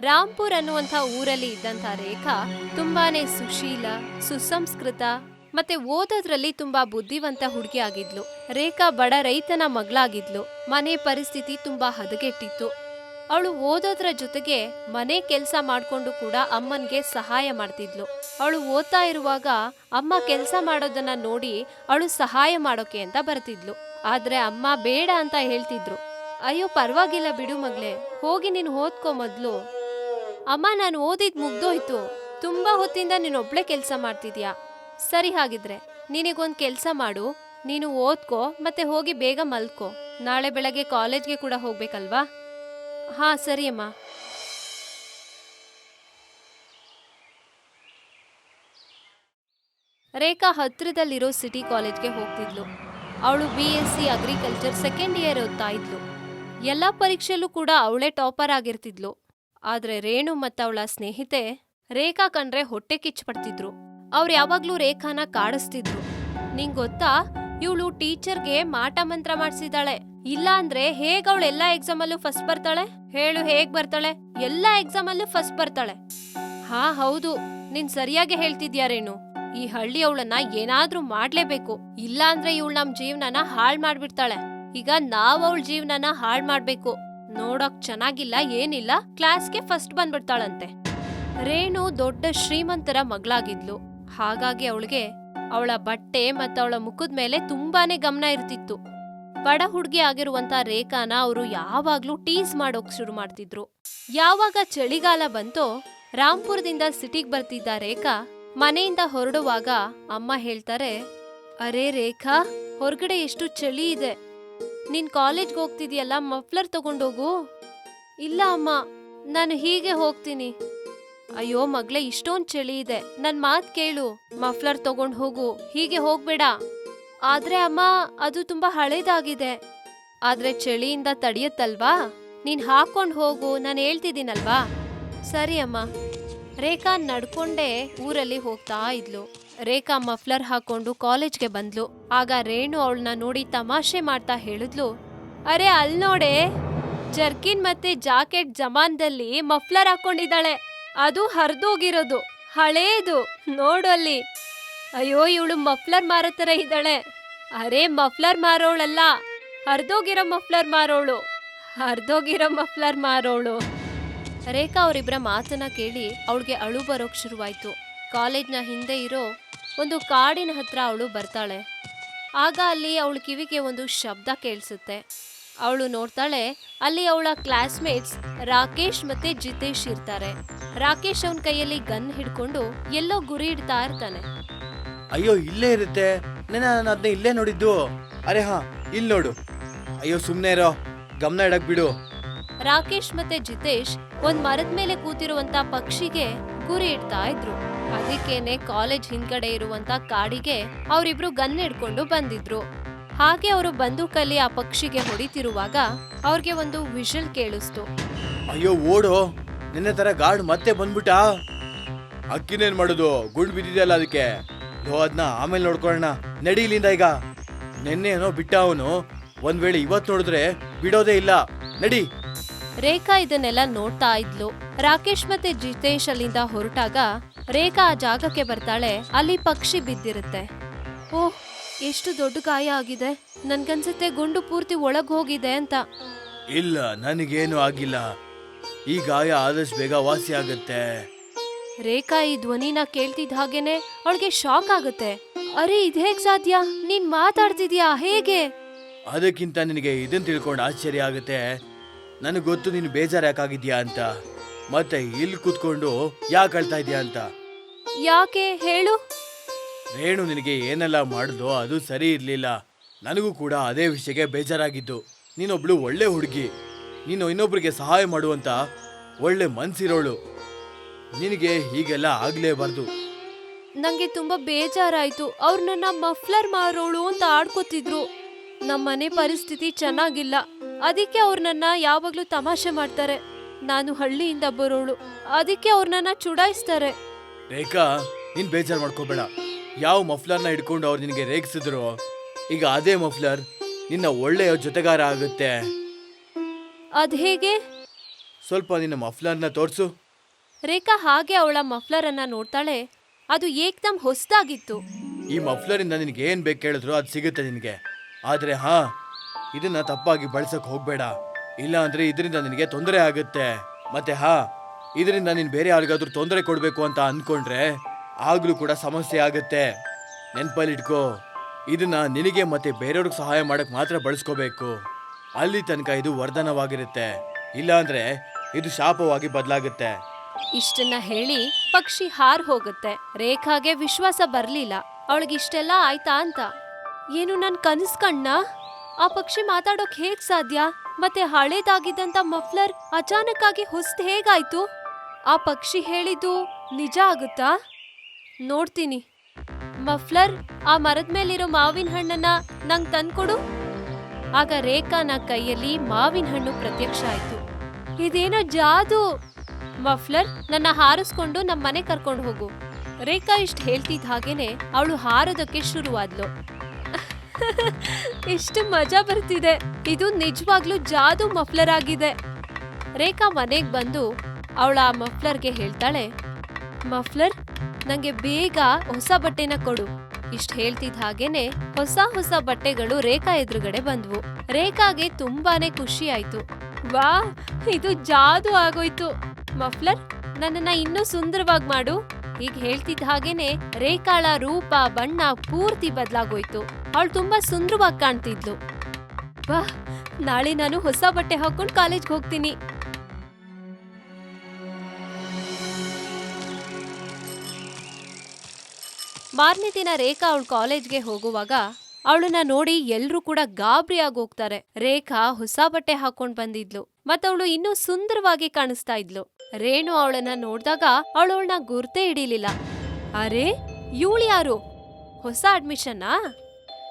ರಾಂಪುರ್ ಅನ್ನುವಂಥ ಊರಲ್ಲಿ ಇದ್ದಂಥ ರೇಖಾ ತುಂಬಾನೇ ಸುಶೀಲ, ಸುಸಂಸ್ಕೃತ ಮತ್ತೆ ಓದೋದ್ರಲ್ಲಿ ತುಂಬಾ ಬುದ್ಧಿವಂತ ಹುಡುಗಿ ಆಗಿದ್ಲು. ರೇಖಾ ಬಡ ರೈತನ ಮಗಳಾಗಿದ್ಲು. ಮನೆ ಪರಿಸ್ಥಿತಿ ತುಂಬಾ ಹದಗೆಟ್ಟಿತ್ತು. ಅವಳು ಓದೋದ್ರ ಜೊತೆಗೆ ಮನೆ ಕೆಲಸ ಮಾಡ್ಕೊಂಡು ಕೂಡ ಅಮ್ಮನ್ಗೆ ಸಹಾಯ ಮಾಡ್ತಿದ್ಲು. ಅವಳು ಓದ್ತಾ ಇರುವಾಗ ಅಮ್ಮ ಕೆಲಸ ಮಾಡೋದನ್ನ ನೋಡಿ ಅವಳು ಸಹಾಯ ಮಾಡೋಕೆ ಅಂತ ಬರ್ತಿದ್ಲು. ಆದ್ರೆ ಅಮ್ಮ ಬೇಡ ಅಂತ ಹೇಳ್ತಿದ್ರು. ಅಯ್ಯೋ ಪರವಾಗಿಲ್ಲ ಬಿಡು ಮಗ್ಳೆ, ಹೋಗಿ ನೀನು ಓದ್ಕೊ ಮೊದ್ಲು. ಅಮ್ಮ, ನಾನು ಓದಿದ್ ಮುಗ್ದೋಯ್ತು. ತುಂಬಾ ಹೊತ್ತಿಂದ ನೀನು ಒಬ್ಳೆ ಕೆಲಸ ಮಾಡ್ತಿದ್ಯಾ? ಸರಿ ಹಾಗಿದ್ರೆ, ನಿನಗೊಂದ್ ಕೆಲಸ ಮಾಡು. ನೀನು ಓದ್ಕೋ, ಮತ್ತೆ ಹೋಗಿ ಬೇಗ ಮಲ್ಕೋ. ನಾಳೆ ಬೆಳಗ್ಗೆ ಕಾಲೇಜ್ಗೆ ಕೂಡ ಹೋಗ್ಬೇಕಲ್ವಾ? ಹಾ, ಸರಿ ಅಮ್ಮ. ರೇಖಾ ಹತ್ತಿರದಲ್ಲಿರೋ ಸಿಟಿ ಕಾಲೇಜ್ಗೆ ಹೋಗ್ತಿದ್ಲು. ಅವಳು B S C agriculture second year ಓದ್ತಾ ಇದ್ಲು. ಎಲ್ಲ ಪರೀಕ್ಷೆಲ್ಲೂ ಕೂಡ ಅವಳೇ ಟಾಪರ್ ಆಗಿರ್ತಿದ್ಲು. ಆದ್ರೆ ರೇಣು ಮತ್ತವಳ ಸ್ನೇಹಿತೆ ರೇಖಾ ಕಂಡ್ರೆ ಹೊಟ್ಟೆ ಕಿಚ್ಚು ಪಡ್ತಿದ್ರು ಅವ್ರು ಯಾವಾಗ್ಲೂ ರೇಖಾನ ಕಾಡಿಸ್ತಿದ್ರು. ನಿಂಗ್ ಗೊತ್ತಾ? ಇವಳು ಟೀಚರ್ಗೆ ಮಾಟ ಮಂತ್ರ ಮಾಡ್ಸಿದಾಳೆ ಇಲ್ಲ ಅಂದ್ರೆ ಹೇಗ್ ಅವಳು ಎಲ್ಲಾ ಎಕ್ಸಾಮ್ ಅಲ್ಲೂ ಫಸ್ಟ್ ಬರ್ತಾಳೆ? ಹೇಳು ಹೇಗ್ ಬರ್ತಾಳೆ? ಎಲ್ಲಾ ಎಕ್ಸಾಮ್ ಅಲ್ಲೂ ಫಸ್ಟ್ ಬರ್ತಾಳೆ. ಹಾ, ಹೌದು. ನೀನ್ ಸರಿಯಾಗಿ ಹೇಳ್ತಿದ್ಯಾ ರೇಣು? ಈ ಹಳ್ಳಿ ಅವಳನ್ನ ಏನಾದ್ರೂ ಮಾಡ್ಲೇಬೇಕು. ಇಲ್ಲ ಅಂದ್ರೆ ಇವಳು ನಮ್ ಜೀವನನ ಹಾಳ್ ಮಾಡ್ಬಿಡ್ತಾಳೆ. ಈಗ ನಾವ್ ಅವಳ ಜೀವನನ ಹಾಳ್ ಮಾಡ್ಬೇಕು. ನೋಡಕ್ ಚೆನ್ನಾಗಿಲ್ಲ, ಏನಿಲ್ಲ ಕ್ಲಾಸ್ಗೆ ಫಸ್ಟ್ ಬಂದ್ಬಿಡ್ತಾಳಂತೆ. ರೇಣು ದೊಡ್ಡ ಶ್ರೀಮಂತರ ಮಗಳಾಗಿದ್ಲು. ಹಾಗಾಗಿ ಅವಳಿಗೆ ಅವಳ ಬಟ್ಟೆ ಮತ್ತು ಅವಳ ಮುಖದ ಮೇಲೆ ತುಂಬಾನೇ ಗಮನ ಇರ್ತಿತ್ತು. ಬಡ ಹುಡುಗಿ ಆಗಿರುವಂತ ರೇಖಾನ ಅವರು ಯಾವಾಗ್ಲೂ ಟೀಸ್ ಮಾಡೋಕ್ ಶುರು ಮಾಡ್ತಿದ್ರು. ಯಾವಾಗ ಚಳಿಗಾಲ ಬಂತೋ ರಾಂಪುರದಿಂದ ಸಿಟಿಗೆ ಬರ್ತಿದ್ದ ರೇಖಾ ಮನೆಯಿಂದ ಹೊರಡುವಾಗ ಅಮ್ಮ ಹೇಳ್ತಾರೆ, ಅರೆ ರೇಖಾ, ಹೊರಗಡೆ ಎಷ್ಟು ಚಳಿ ಇದೆ. ನೀನ್ ಕಾಲೇಜ್ಗೆ ಹೋಗ್ತಿದ್ಯಲ್ಲ ಮಫ್ಲರ್ ತಗೊಂಡೋಗು. ಇಲ್ಲ ಅಮ್ಮ, ನಾನು ಹೀಗೆ ಹೋಗ್ತೀನಿ. ಅಯ್ಯೋ ಮಗ್ಳೆ, ಇಷ್ಟೊಂದ್ ಚಳಿ ಇದೆ. ನನ್ ಮಾತ್ ಕೇಳು. ಮಫ್ಲರ್ ತಗೊಂಡ್ ಹೋಗು. ಹೀಗೆ ಹೋಗ್ಬೇಡ. ಆದ್ರೆ ಅಮ್ಮ, ಅದು ತುಂಬಾ ಹಳೇದಾಗಿದೆ. ಆದ್ರೆ ಚಳಿಯಿಂದ ತಡೆಯುತ್ತಲ್ವಾ? ನೀನ್ ಹಾಕೊಂಡ್ ಹೋಗು, ನಾನು ಹೇಳ್ತಿದ್ದೀನಲ್ವಾ? ಸರಿ ಅಮ್ಮ. ರೇಖಾ ನಡ್ಕೊಂಡೇ ಊರಲ್ಲಿ ಹೋಗ್ತಾ ಇದ್ಲು. ರೇಖಾ ಮಫ್ಲರ್ ಹಾಕೊಂಡು ಕಾಲೇಜ್ಗೆ ಬಂದ್ಲು. ಆಗ ರೇಣು ಅವಳನ್ನ ನೋಡಿ ತಮಾಷೆ ಮಾಡ್ತಾ ಹೇಳಿದ್ಲು, ಅರೆ ಅಲ್ ನೋಡೆ, ಜರ್ಕಿನ್ ಮತ್ತೆ ಜಾಕೆಟ್ ಜಮಾನ್ದಲ್ಲಿ ಮಫ್ಲರ್ ಹಾಕೊಂಡಿದ್ದಾಳೆ. ಅದು ಹರಿದೋಗಿರೋದು, ಹಳೇದು ನೋಡು ಅಲ್ಲಿ ಅಯ್ಯೋ, ಇವಳು ಮಫ್ಲರ್ ಮಾರೋ ಥರ ಇದ್ದಾಳೆ. ಅರೆ, ಮಫ್ಲರ್ ಮಾರೋಳಲ್ಲ, ಹರಿದೋಗಿರೋ ಮಫ್ಲರ್ ಮಾರೋಳು, ಹರಿದೋಗಿರೋ ಮಫ್ಲರ್ ಮಾರೋಳು. ರೇಖಾ ಅವರಿಬ್ಬರ ಮಾತನ್ನ ಕೇಳಿ ಅವಳಿಗೆ ಅಳು ಬರೋಕ್ ಶುರುವಾಯ್ತು. ಕಾಲೇಜ್ನ ಹಿಂದೆ ಇರೋ ಒಂದು ಕಾಡಿನ ಹತ್ರ ಅವಳು ಬರ್ತಾಳೆ. ಆಗ ಅಲ್ಲಿ ಅವಳ ಕಿವಿಗೆ ಒಂದು ಶಬ್ದ ಕೇಳಿಸುತ್ತೆ. ಅವಳು ನೋಡ್ತಾಳೆ ಅಲ್ಲಿ ಅವಳ ಕ್ಲಾಸ್ಮೇಟ್ಸ್ ರಾಕೇಶ್ ಮತ್ತೆ ಜಿತೇಶ್ ಇರ್ತಾರೆ. ರಾಕೇಶ್ ಅವನ ಕೈಯಲ್ಲಿ ಗನ್ ಹಿಡ್ಕೊಂಡು ಎಲ್ಲೋ ಗುರಿ ಇಡ್ತಾ ಇರ್ತಾನೆ. ಅಯ್ಯೋ ಇಲ್ಲೇ ಇರುತ್ತೆ. ನೆನ ನಾನು ಅದನ್ನ ಇಲ್ಲೇ ನೋಡಿದ್ದು. ಅರೆ ಹಾ ಇಲ್ಲಿ ನೋಡು. ಅಯ್ಯೋ ಸುಮ್ಮನೆ ಇರೋ. ಗಮನ ಇಡಕ್ ಬಿಡು. ರಾಕೇಶ್ ಮತ್ತೆ ಜಿತೇಶ್ ಒಂದ್ ಮರದ ಮೇಲೆ ಕೂತಿರುವಂತ ಪಕ್ಷಿಗೆ ಗುರಿ ಇಡ್ತಾ ಇದ್ರು. ಅದಕ್ಕೇನೆ ಕಾಲೇಜ್ ಹಿಂದ್ಗಡೆ ಇರುವಂತ ಕಾಡಿಗೆ ಅವರಿಬ್ರು ಗನ್ ಹಿಡ್ಕೊಂಡು ಬಂದಿದ್ರು. ಹಾಗೆ ಅವರು ಬಂದೂಕಲ್ಲಿ ಆ ಪಕ್ಷಿಗೆ ಹೊಡಿತಿರುವಾಗ ಅವ್ರಿಗೆ ಒಂದು ವಿಷಲ್ ಕೇಳಿಸ್ತು. ಅಯ್ಯೋ ಓಡು. ನಿನ್ನೆ ತರ ಗಾರ್ಡ್ ಮತ್ತೆ ಬಂದ್ಬಿಟ್ಟ. ಅಕ್ಕಿನೇನ್ ಮಾಡೋದು? ಗುಂಡ್ ಬಿದ್ದಿದೆಯಲ್ಲ ಅದಕ್ಕೆ? ಲೋ ಅದನ್ನ ಆಮೇಲೆ ನೋಡ್ಕೊಳ್ಳೋಣ. ನಡೀಲಿಂದ ಇಲ್ಲಿಂದ ಈಗ. ನಿನ್ನೆ ಏನೋ ಬಿಟ್ಟ ಅವನು. ಒಂದ್ ವೇಳೆ ಇವತ್ ನೋಡಿದ್ರೆ ಬಿಡೋದೇ ಇಲ್ಲ. ನಡಿ. ರೇಖಾ ಇದನ್ನೆಲ್ಲ ನೋಡ್ತಾ ಇದ್ಲು. ರಾಕೇಶ್ ಮತ್ತೆ ಜಿತೇಶ್ ಅಲ್ಲಿಂದ ಹೊರಟಾಗ ರೇಖಾ ಆ ಜಾಗಕ್ಕೆ ಬರ್ತಾಳೆ. ಅಲ್ಲಿ ಪಕ್ಷಿ ಬಿದ್ದಿರುತ್ತೆ. ಓಹ್ ಎಷ್ಟು ದೊಡ್ಡ ಗಾಯ ಆಗಿದೆ. ನನ್ಗನ್ಸುತ್ತೆ ಗುಂಡು ಪೂರ್ತಿ ಒಳಗ್ ಹೋಗಿದೆ ಅಂತ. ಇಲ್ಲ ನನಗೇನು ಆಗಿಲ್ಲ. ಈ ಗಾಯ ಆದಷ್ಟು ಬೇಗ ವಾಸಿ ಆಗುತ್ತೆ. ರೇಖಾ ಈ ಧ್ವನಿನ ಕೇಳ್ತಿದ್ದ ಹಾಗೇನೆ ಅವಳಿಗೆ ಶಾಕ್ ಆಗುತ್ತೆ. ಅರೆ ಇದ್ ಹೇಗ್ ಸಾಧ್ಯ? ನೀನ್ ಮಾತಾಡ್ತಿದ್ಯಾ? ಹೇಗೆ? ಅದಕ್ಕಿಂತ ನಿನಗೆ ಇದನ್ನ ತಿಳ್ಕೊಂಡು ಆಶ್ಚರ್ಯ ಆಗುತ್ತೆ. ನನಗೆ ಗೊತ್ತು ನೀನು ಬೇಜಾರು ಯಾಕಾಗಿದ್ಯಾ ಅಂತ. ಮತ್ತೆ ಇಲ್ಲಿ ಕೂತ್ಕೊಂಡು ಯಾಕೆ ಅಳ್ತಾ ಇದೀಯ ಅಂತ? ಯಾಕೆ? ಹೇಳು. ರೇಣು ನಿನಗೆ ಏನೆಲ್ಲ ಮಾಡಿದ್ಲು ಅದು ಸರಿ ಇರಲಿಲ್ಲ. ನನಗೂ ಕೂಡ ಅದೇ ವಿಷಯಕ್ಕೆ ಬೇಜಾರಾಗಿದ್ದು. ನೀನೊಬ್ಳು ಒಳ್ಳೆ ಹುಡುಗಿ. ನೀನು ಇನ್ನೊಬ್ರಿಗೆ ಸಹಾಯ ಮಾಡುವಂತ ಒಳ್ಳೆ ಮನ್ಸಿರೋಳು. ನಿನಗೆ ಹೀಗೆಲ್ಲ ಆಗ್ಲೇಬಾರ್ದು. ನಂಗೆ ತುಂಬಾ ಬೇಜಾರಾಯ್ತು. ಅವ್ರು ನನ್ನ ಮಫ್ಲರ್ ಮಾರೋಳು ಅಂತ ಆಡ್ಕೊತಿದ್ರು. ನಮ್ಮನೆ ಪರಿಸ್ಥಿತಿ ಚೆನ್ನಾಗಿಲ್ಲ. ಅದಕ್ಕೆ ಅವ್ರು ನನ್ನ ಯಾವಾಗ್ಲೂ ತಮಾಷೆ ಮಾಡ್ತಾರೆ. ನಾನು ಹಳ್ಳಿಯಿಂದ ಬರೋಳು. ಅದಕ್ಕೆ ಅವ್ರು ನನ್ನ ಚುಡಾಯಿಸ್ತಾರೆ. ರೇಖಾ ನೀನ್ ಬೇಜಾರು ಮಾಡ್ಕೋಬೇಡ. ಯಾವ ಮಫ್ಲರ್ನ ಹಿಡ್ಕೊಂಡು ಅವ್ರು ನಿನಗೆ ರೇಗಿಸಿದ್ರು? ಈಗ ಅದೇ ಮಫ್ಲರ್ ನಿನ್ನ ಒಳ್ಳೆಯ ಜೊತೆಗಾರ ಆಗುತ್ತೆ. ಅದ್ ಹೇಗೆ? ಸ್ವಲ್ಪ ನಿನ್ನ ಮಫ್ಲರ್ನ ತೋರಿಸು. ರೇಖಾ ಹಾಗೆ ಅವಳ ಮಫ್ಲರನ್ನ ನೋಡ್ತಾಳೆ. ಅದು ಏಕ್ದಮ್ ಹೊಸದಾಗಿತ್ತು. ಈ ಮಫ್ಲರಿಂದ ನಿನಗೆ ಏನು ಬೇಕು ಹೇಳಿದ್ರು ಅದು ಸಿಗುತ್ತೆ ನಿನಗೆ. ಆದರೆ ಹಾ ಇದನ್ನ ತಪ್ಪಾಗಿ ಬಳಸಕ್ ಹೋಗ್ಬೇಡ. ಇಲ್ಲ ಅಂದ್ರೆ ಇದರಿಂದ ನಿನಗೆ ತೊಂದರೆ ಆಗುತ್ತೆ. ಮತ್ತೆ ಹಾ, ಇದರಿಂದ ನೀನು ಬೇರೆ ಯಾರಿಗಾದ್ರೂ ತೊಂದರೆ ಕೊಡಬೇಕು ಅಂತ ಅನ್ಕೊಂಡ್ರೆ ಆಗ್ಲೂ ಕೂಡ ಸಮಸ್ಯೆ ಆಗುತ್ತೆ. ನೆನಪಲ್ಲಿಟ್ಕೋ, ಇದನ್ನ ನಿನಗೆ ಮತ್ತೆ ಬೇರೆಯವ್ರಿಗೆ ಸಹಾಯ ಮಾಡಕ್ ಮಾತ್ರ ಬಳಸ್ಕೋಬೇಕು. ಅಲ್ಲಿ ತನಕ ಇದು ವರ್ಧನವಾಗಿರುತ್ತೆ. ಇಲ್ಲ ಅಂದ್ರೆ ಇದು ಶಾಪವಾಗಿ ಬದಲಾಗುತ್ತೆ. ಇಷ್ಟನ್ನ ಹೇಳಿ ಪಕ್ಷಿ ಹಾರ್ ಹೋಗುತ್ತೆ. ರೇಖಾಗೆ ವಿಶ್ವಾಸ ಬರ್ಲಿಲ್ಲ. ಅವಳಿಗೆ ಇಷ್ಟೆಲ್ಲ ಆಯ್ತಾ ಅಂತ? ಏನು ನನ್ ಕನಸ್ ಕಣ್ಣ? ಆ ಪಕ್ಷಿ ಮಾತಾಡೋಕ್ ಹೇಗ್ ಸಾಧ್ಯ? ಮತ್ತೆ ಹಳೇದಾಗಿದ್ದಂತ ಮಫ್ಲರ್ ಅಚಾನಕ್ ಆಗಿ ಹೊಸ್ದ್ ಹೇಗಾಯ್ತು? ಆ ಪಕ್ಷಿ ಹೇಳಿದ್ದು ನಿಜ ಆಗುತ್ತಾ? ನೋಡ್ತೀನಿ. ಮಫ್ಲರ್, ಆ ಮರದ ಮೇಲಿರೋ ಮಾವಿನ ಹಣ್ಣನ್ನ ನಂಗ್ ತಂದ್ಕೊಡು. ಆಗ ರೇಖಾನ ಕೈಯಲ್ಲಿ ಮಾವಿನ ಹಣ್ಣು ಪ್ರತ್ಯಕ್ಷ ಆಯ್ತು. ಇದೇನೋ ಜಾದು! ಮಫ್ಲರ್, ನನ್ನ ಹಾರಿಸ್ಕೊಂಡು ನಮ್ಮ ಮನೆ ಕರ್ಕೊಂಡು ಹೋಗು. ರೇಖಾ ಇಷ್ಟ ಹೇಳ್ತಿದ್ದ ಹಾಗೇನೆ ಅವಳು ಹಾರೋದಕ್ಕೆ ಶುರುವಾದ್ಲು. ಎಷ್ಟು ಮಜಾ ಬರ್ತಿದೆ. ಇದು ನಿಜವಾಗ್ಲೂ ಜಾದು ಮಫ್ಲರ್ ಆಗಿದೆ ರೇಖಾ ಮನೆಗ್ ಬಂದು ಅವಳ ಆ ಮಫ್ಲರ್ಗೆ ಹೇಳ್ತಾಳೆ, ಮಫ್ಲರ್, ನಂಗೆ ಬೇಗ ಹೊಸ ಬಟ್ಟೆನ ಕೊಡು. ಇಷ್ಟ ಹೇಳ್ತಿದ್ ಹಾಗೇನೆ ಹೊಸ ಹೊಸ ಬಟ್ಟೆಗಳು ರೇಖಾ ಎದುರುಗಡೆ ಬಂದ್ವು. ರೇಖಾಗೆ ತುಂಬಾನೇ ಖುಷಿ ಆಯ್ತು. ವಾ, ಇದು ಜಾದು ಆಗೋಯ್ತು. ಮಫ್ಲರ್, ನನ್ನನ್ನ ಇನ್ನೂ ಸುಂದರವಾಗಿ ಮಾಡು. ಈಗ ಹೇಳ್ತಿದ್ದ ಹಾಗೇನೆ ರೇಖಾಳ ರೂಪ, ಬಣ್ಣ ಪೂರ್ತಿ ಬದಲಾಗೋಯ್ತು. ಅವಳು ತುಂಬಾ ಸುಂದರವಾಗಿ ಕಾಣ್ತಿದ್ಲು. ವಾ ನಾಳೆ ನಾನು ಹೊಸ ಬಟ್ಟೆ ಹಾಕೊಂಡು ಕಾಲೇಜ್ಗೆ ಹೋಗ್ತೀನಿ. ಮಾರನೇ ದಿನ ರೇಖಾ ಅವಳು ಕಾಲೇಜ್ಗೆ ಹೋಗುವಾಗ ಅವಳನ್ನ ನೋಡಿ ಎಲ್ಲರೂ ಕೂಡ ಗಾಬರಿ ಆಗಿ ಹೋಗ್ತಾರೆ. ರೇಖಾ ಹೊಸ ಬಟ್ಟೆ ಹಾಕೊಂಡ್ ಬಂದಿದ್ಲು. ಮತ್ತವಳು ಇನ್ನೂ ಸುಂದರವಾಗಿ ಕಾಣಿಸ್ತಾ ಇದ್ಲು. ರೇಣು ಅವಳನ್ನ ನೋಡಿದಾಗ ಅವಳು ಅವಳನ್ನ ಗುರ್ತೇ ಹಿಡಿಲಿಲ್ಲ. ಅರೆ, ಇವಳು ಯಾರು? ಹೊಸ ಅಡ್ಮಿಷನ್ನಾ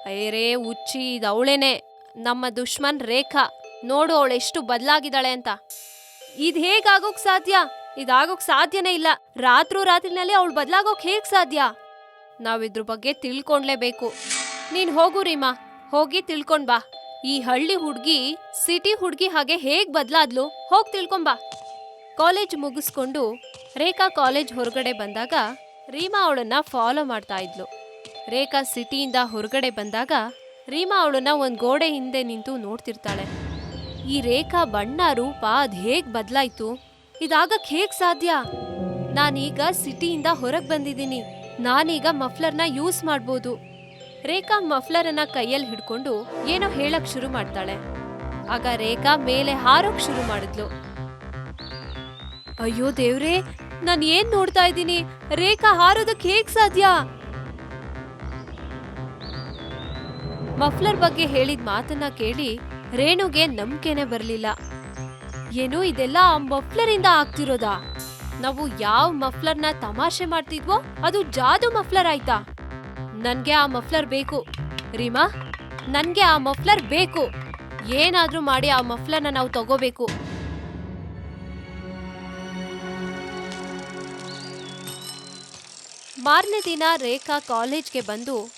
ಅಯ್ಯರೇ, ಉಚ್ಚಿ ಅವಳೇನೆ ನಮ್ಮ ದುಶ್ಮನ್ ರೇಖಾ, ನೋಡು ಅವಳು ಎಷ್ಟು ಬದಲಾಗಿದ್ದಾಳೆ ಅಂತ. ಇದು ಹೇಗಾಗೋಕ್ ಸಾಧ್ಯ? ಇದಾಗೋಕ್ ಸಾಧ್ಯನೇ ಇಲ್ಲ. ರಾತ್ರೋ ರಾತ್ರಿನಲ್ಲಿ ಅವಳು ಬದಲಾಗೋಕ್ ಹೇಗ್ ಸಾಧ್ಯ? ನಾವಿದ್ರ ಬಗ್ಗೆ ತಿಳ್ಕೊಂಡ್ಲೇಬೇಕು. ನೀನ್ ಹೋಗು ರೀಮಾ, ಹೋಗಿ ತಿಳ್ಕೊಂಡ್ ಬಾ. ಈ ಹಳ್ಳಿ ಹುಡ್ಗಿ, ಸಿಟಿ ಹುಡ್ಗಿ ಹಾಗೆ ಹೇಗ್ ಬದ್ಲಾದ್ಲು, ಹೋಗ್ ತಿಳ್ಕೊಂಬಾ ಕಾಲೇಜ್ ಮುಗಿಸ್ಕೊಂಡು ರೇಖಾ ಕಾಲೇಜ್ ಹೊರಗಡೆ ಬಂದಾಗ, ರೀಮಾ ಅವಳನ್ನ ಫಾಲೋ ಮಾಡ್ತಾ ಇದ್ಲು. ರೇಖಾ ಸಿಟಿಯಿಂದ ಹೊರಗಡೆ ಬಂದಾಗ ರೀಮಾ ಅವಳನ್ನ ಒಂದು ಗೋಡೆ ಹಿಂದೆ ನಿಂತು ನೋಡ್ತಿರ್ತಾಳೆ. ಈ ರೇಖಾ ಬಣ್ಣ, ರೂಪ ಅದ್ ಹೇಗ್ ಬದ್ಲಾಯ್ತು? ಇದಾಗಕ್ ಹೇಗ್ ಸಾಧ್ಯ? ನಾನೀಗ ಸಿಟಿಯಿಂದ ಹೊರಗ್ ಬಂದಿದ್ದೀನಿ. ನಾನೀಗ ಮಫ್ಲರ್ನ ಯೂಸ್ ಮಾಡ್ಬೋದು. ರೇಖಾ ಮಫ್ಲರನ್ನ ಕೈಯಲ್ಲಿ ಹಿಡ್ಕೊಂಡು ಏನೋ ಹೇಳಕ್ ಶುರು ಮಾಡ್ತಾಳೆ. ಆಗ ರೇಖಾ ಮೇಲೆ ಹಾರೋಕ್ ಶುರು ಮಾಡಿದ್ಲು. ಅಯ್ಯೋ ದೇವ್ರೇ, ನಾನು ಏನ್ ನೋಡ್ತಾ ಇದ್ದೀನಿ? ರೇಖಾ ಹಾರೋದಕ್ಕೆ ಹೇಗ್ ಸಾಧ್ಯ? ಮಫ್ಲರ್ ಬಗ್ಗೆ ಹೇಳಿದ ಮಾತನ್ನ ಕೇಳಿ ರೇಣುಗೆ ನಂಬಿಕೆನೆ ಬರಲಿಲ್ಲ. ಏನು ಇದೆಲ್ಲ ಆ ಮಫ್ಲರಿಂದ ಆಗ್ತಿರೋದಾ? ನಾವು ಯಾವ ಮಫ್ಲರ್ನ ತಮಾಷೆ ಮಾಡ್ತಿದ್ವೋ ಅದು ಜಾದು ಮಫ್ಲರ್ ಆಯ್ತಾ? ನನ್ಗೆ ಆ ಮಫ್ಲರ್ ಬೇಕು. ರೀಮಾ, ನನ್ಗೆ ಆ ಮಫ್ಲರ್ ಬೇಕು. ಏನಾದ್ರೂ ಮಾಡಿ ಆ ಮಫ್ಲರ್ನ ನಾವು ತಗೋಬೇಕು. ಮಾರನೇ ದಿನ ರೇಖಾ ಕಾಲೇಜ್ಗೆ ಬಂದು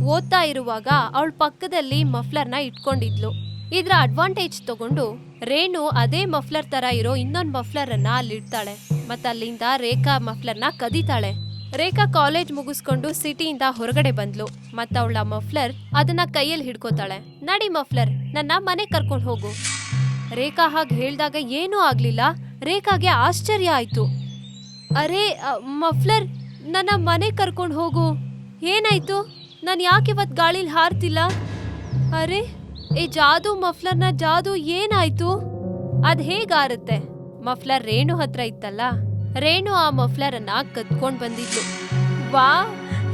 ಓದ್ತಾ ಇರುವಾಗ ಅವಳ ಪಕ್ಕದಲ್ಲಿ ಮಫ್ಲರ್ನ ಇಟ್ಕೊಂಡಿದ್ಲು. ಇದ್ರ ಅಡ್ವಾಂಟೇಜ್ ತಗೊಂಡು ರೇಣು ಅದೇ ಮಫ್ಲರ್ ತರ ಇರೋ ಇನ್ನೊಂದು ಅಲ್ಲಿ ಇಡ್ತಾಳೆ. ಮತ್ತೆ ಅಲ್ಲಿಂದ ರೇಖಾ ಮಫ್ಲರ್ನ ಕದೀತಾಳೆ. ರೇಖಾ ಕಾಲೇಜ್ ಮುಗಿಸ್ಕೊಂಡು ಸಿಟಿಯಿಂದ ಹೊರಗಡೆ ಬಂದ್ಲು. ಮತ್ತೆ ಅವಳ ಮಫ್ಲರ್ ಅದನ್ನ ಕೈಯಲ್ಲಿ ಹಿಡ್ಕೋತಾಳೆ. ನಡಿ ಮಫ್ಲರ್, ನನ್ನ ಮನೆ ಕರ್ಕೊಂಡು ಹೋಗು. ರೇಖಾ ಹಾಗೆ ಹೇಳಿದಾಗ ಏನೂ ಆಗ್ಲಿಲ್ಲ. ರೇಖಾಗೆ ಆಶ್ಚರ್ಯ ಆಯ್ತು. ಅರೆ ಮಫ್ಲರ್, ನನ್ನ ಮನೆ ಕರ್ಕೊಂಡು ಹೋಗು. ಏನಾಯ್ತು? ನಾನು ಯಾಕೆ ಇವತ್ತು ಗಾಳಿಲಿ ಹಾರ್ತಿಲ್ಲ? ಅರೆ ಈ ಜಾದು ಮಫ್ಲರ್ನ ಜಾದು ಏನಾಯ್ತು? ಅದ್ ಹೇಗಾರುತ್ತೆ ಮಫ್ಲರ್ ರೇಣು ಹತ್ರ ಇತ್ತಲ್ಲ, ರೇಣು ಆ ಮಫ್ಲರ್ ಅನ್ನ ಕದ್ಕೊಂಡ್ ಬಂದಿದ್ಲು. ವಾ,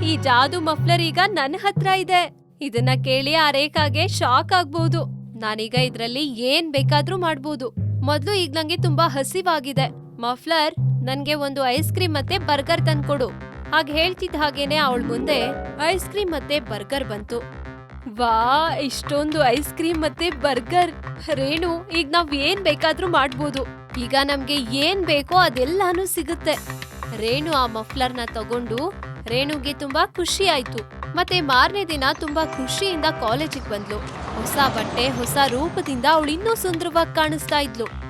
ಈ ಜಾದು ಮಫ್ಲರ್ ಈಗ ನನ್ನ ಹತ್ರ ಇದೆ. ಇದನ್ನ ಕೇಳಿ ಆ ರೇಖಾಗೆ ಶಾಕ್ ಆಗ್ಬಹುದು ನಾನೀಗ ಇದ್ರಲ್ಲಿ ಏನ್ ಬೇಕಾದ್ರೂ ಮಾಡ್ಬೋದು. ಮೊದ್ಲು ಈಗ ನಂಗೆ ತುಂಬಾ ಹಸಿವಾಗಿದೆ. ಮಫ್ಲರ್, ನನ್ಗೆ ಒಂದು ಐಸ್ ಕ್ರೀಮ್ ಮತ್ತೆ ಬರ್ಗರ್ ತಂದ್ಕೊಡು. ಹಾಗೆ ಹೇಳ್ತಿದ್ದ ಹಾಗೇನೆ ಅವಳ ಮುಂದೆ ಐಸ್ ಕ್ರೀಮ್ ಮತ್ತೆ ಬರ್ಗರ್ ಬಂತು. ವಾ, ಇಷ್ಟೊಂದು ಐಸ್ ಕ್ರೀಮ್ ಮತ್ತೆ ಬರ್ಗರ್. ರೇಣು, ಈಗ ನಾವ್ ಏನ್ ಬೇಕಾದ್ರೂ ಮಾಡ್ಬೋದು. ಈಗ ನಮ್ಗೆ ಏನ್ ಬೇಕೋ ಅದೆಲ್ಲಾನು ಸಿಗುತ್ತೆ. ರೇಣು ಆ ಮಫ್ಲರ್ನ ತಗೊಂಡು ರೇಣುಗೆ ತುಂಬಾ ಖುಷಿ ಆಯ್ತು. ಮತ್ತೆ ಮಾರನೇ ದಿನ ತುಂಬಾ ಖುಷಿಯಿಂದ ಕಾಲೇಜಿಗೆ ಬಂದ್ಲು. ಹೊಸ ಬಟ್ಟೆ, ಹೊಸ ರೂಪದಿಂದ ಅವಳು ಇನ್ನೂ ಸುಂದರವಾಗಿ ಕಾಣಿಸ್ತಾ ಇದ್ಲು.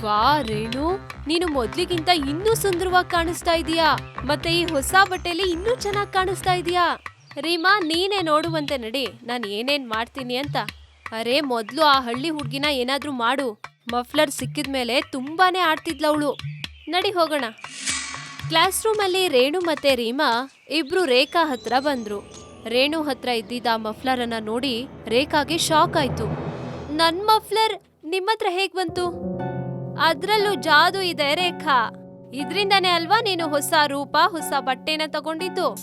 ವಾ ರೇಣು ನೀನು ಮೊದ್ಲಿಗಿಂತ ಇನ್ನೂ ಸುಂದರವಾಗಿ ಕಾಣಿಸ್ತಾ ಇದೀಯಾ? ಮತ್ತೆ ಈ ಹೊಸ ಬಟ್ಟೆಲಿ ಇನ್ನೂ ಚೆನ್ನಾಗಿ ಕಾಣಿಸ್ತಾ ಇದೀಯಾ? ರೀಮಾ, ನೀನೇ ನೋಡುವಂತೆ ನಡಿ. ನಾನು ಏನೇನ್ ಮಾಡ್ತೀನಿ ಅಂತ. ಅರೆ, ಮೊದ್ಲು ಆ ಹಳ್ಳಿ ಹುಡ್ಗಿನ ಏನಾದ್ರೂ ಮಾಡು. ಮಫ್ಲರ್ ಸಿಕ್ಕಿದ ಮೇಲೆ ತುಂಬಾನೇ ಆಡ್ತಿದ್ಲ ಅವಳು. ನಡಿ ಹೋಗೋಣ. ಕ್ಲಾಸ್ ರೂಮಲ್ಲಿ ರೇಣು ಮತ್ತೆ ರೀಮಾ ಇಬ್ರು ರೇಖಾ ಹತ್ರ ಬಂದ್ರು. ರೇಣು ಹತ್ರ ಇದ್ದಿದ್ದ ಆ ಅನ್ನ ನೋಡಿ ರೇಖಾಗೆ ಶಾಕ್ ಆಯ್ತು. ನನ್ ಮಫ್ಲರ್, ನಿಮ್ಮತ್ರ ಹೇಗ್ ಬಂತು? ಅದ್ರಲ್ಲೂ ಜಾದು ಇದೆ ರೇಖಾ. ಇದ್ರಿಂದಾನೇ ಅಲ್ವಾ ನೀನು ಹೊಸ ರೂಪ, ಹೊಸ ಬಟ್ಟೆನ ತಗೊಂಡಿದ್ದು?